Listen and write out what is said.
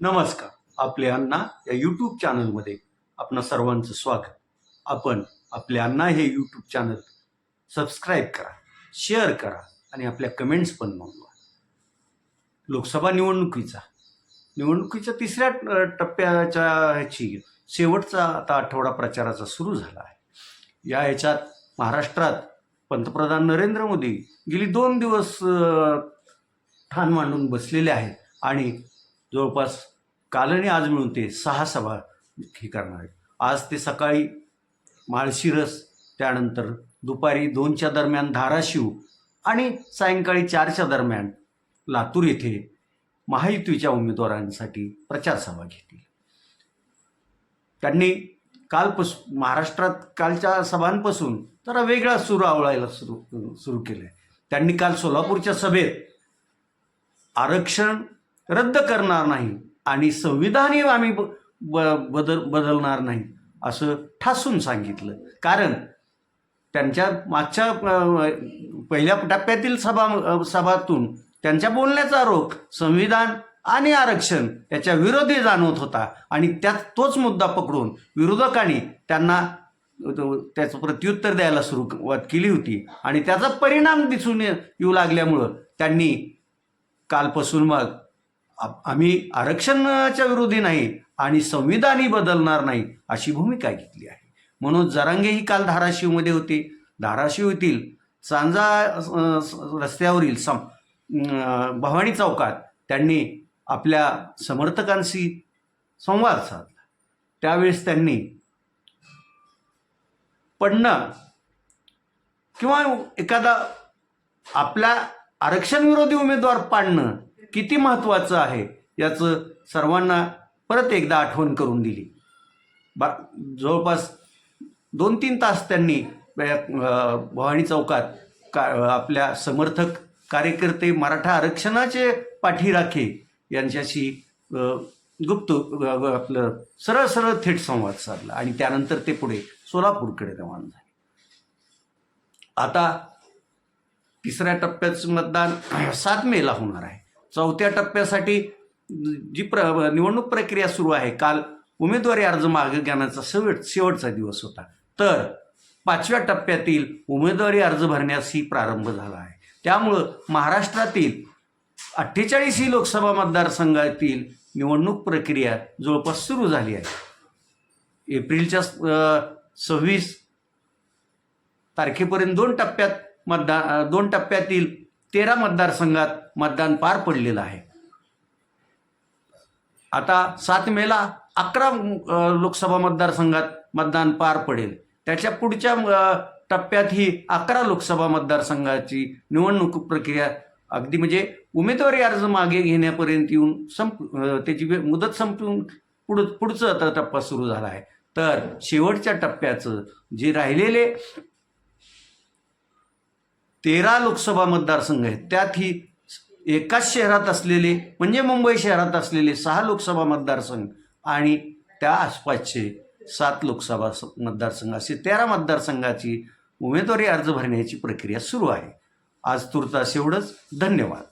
नमस्कार. आपले अण्णा या यूट्यूब चॅनलमध्ये आपणा सर्वांचं स्वागत. आपण आपले अण्णा हे यूट्यूब चॅनल सबस्क्राईब करा शेअर करा आणि आपल्या कमेंट्स पण नोंदवा लोकसभा निवडणुकीचा निवडणुकीच्या तिसऱ्या टप्प्याच्या ह्याची शेवटचा आता आठवडा प्रचाराचा सुरू झाला आहे. या ह्याच्यात महाराष्ट्रात पंतप्रधान नरेंद्र मोदी गेली दोन दिवस ठाण मांडून बसलेले आहेत आणि जवळपास काल आणि आज मिळून ते सहा सभा हे करणार आहेत. आज ते सकाळी माळशिरस त्यानंतर दुपारी दोनच्या दरम्यान धाराशिव आणि सायंकाळी चारच्या दरम्यान लातूर येथे महायुतीच्या उमेदवारांसाठी प्रचार सभा घेतील. त्यांनी कालपास महाराष्ट्रात कालच्या सभांपासून जरा वेगळा सूर आवळायला सुरू सुरू केलं आहे त्यांनी काल सोलापूरच्या सभेत आरक्षण रद्द करणार नाही आणि संविधानही आम्ही ब ब- बदल बदलणार नाही असं ठासून सांगितलं. कारण त्यांच्या मागच्या पहिल्या टप्प्यातील सभा सभातून त्यांच्या बोलण्याचा रोख संविधान आणि आरक्षण याच्या विरोधी जाणवत होता आणि त्यात तोच मुद्दा पकडून विरोधकांनी त्यांना त्याचं प्रत्युत्तर द्यायला सुरुवात केली होती आणि त्याचा परिणाम दिसून ये- येऊ लागल्यामुळं त्यांनी कालपासून मग आम्ही आरक्षणाच्या विरोधी नाही आणि संविधानही बदलणार नाही अशी भूमिका घेतली आहे. मनोज जरांगेही काल धाराशिवमध्ये होते. धाराशिव येथील सांजा रस्त्यावरील सम भवानी चौकात त्यांनी आपल्या समर्थकांशी संवाद साधला. त्यावेळेस त्यांनी पडणं किंवा एखादा आपल्या आरक्षण विरोधी उमेदवार पाडणं किती महत्त्वाचं आहे याचं सर्वांना परत एकदा आठवण करून दिली. बा जवळपास दोन तीन तास त्यांनी भवानी चौकात का आपल्या समर्थक कार्यकर्ते मराठा आरक्षणाचे पाठीराखे यांच्याशी गुप्त आपलं सरळ सरळ थेट संवाद साधला आणि त्यानंतर ते पुढे सोलापूरकडे रवाना झाले. आता तिसऱ्या टप्प्याचं मतदान सात मेला होणार आहे. चौथ्या टप्प्यासाठी जी प्र निवडणूक प्रक्रिया सुरू आहे काल उमेदवारी अर्ज मागे घेण्याचा शेवट शेवटचा दिवस होता. तर पाचव्या टप्प्यातील उमेदवारी अर्ज भरण्यासही प्रारंभ झाला आहे. त्यामुळं महाराष्ट्रातील अठ्ठेचाळीस ही लोकसभा मतदारसंघातील निवडणूक प्रक्रिया जवळपास सुरू झाली आहे. एप्रिलच्या सव्वीस तारखेपर्यंत दोन टप्प्यात मतदा दोन टप्प्यातील तेरा मतदारसंघात मतदान पार पडलेलं आहे. आता सात मेला अकरा लोकसभा मतदारसंघात मतदान पार पडेल. त्याच्या पुढच्या टप्प्यात ही अकरा लोकसभा मतदारसंघाची निवडणूक प्रक्रिया अगदी म्हणजे उमेदवारी अर्ज मागे घेण्यापर्यंत येऊन संप त्याची मुदत संपून पुढ पुढचं आता टप्पा सुरू झाला आहे. तर शेवटच्या टप्प्याचं जे राहिलेले तेरा लोकसभा मतदारसंघ आहेत. त्यात ही एकाच शहरात असलेले म्हणजे मुंबई शहरात असलेले सहा लोकसभा मतदारसंघ आणि त्या आसपासचे सात लोकसभा स- मतदारसंघ असे तेरा मतदारसंघाची उमेदवारी अर्ज भरण्याची प्रक्रिया सुरू आहे. आज तुर्तास एवढंच. धन्यवाद.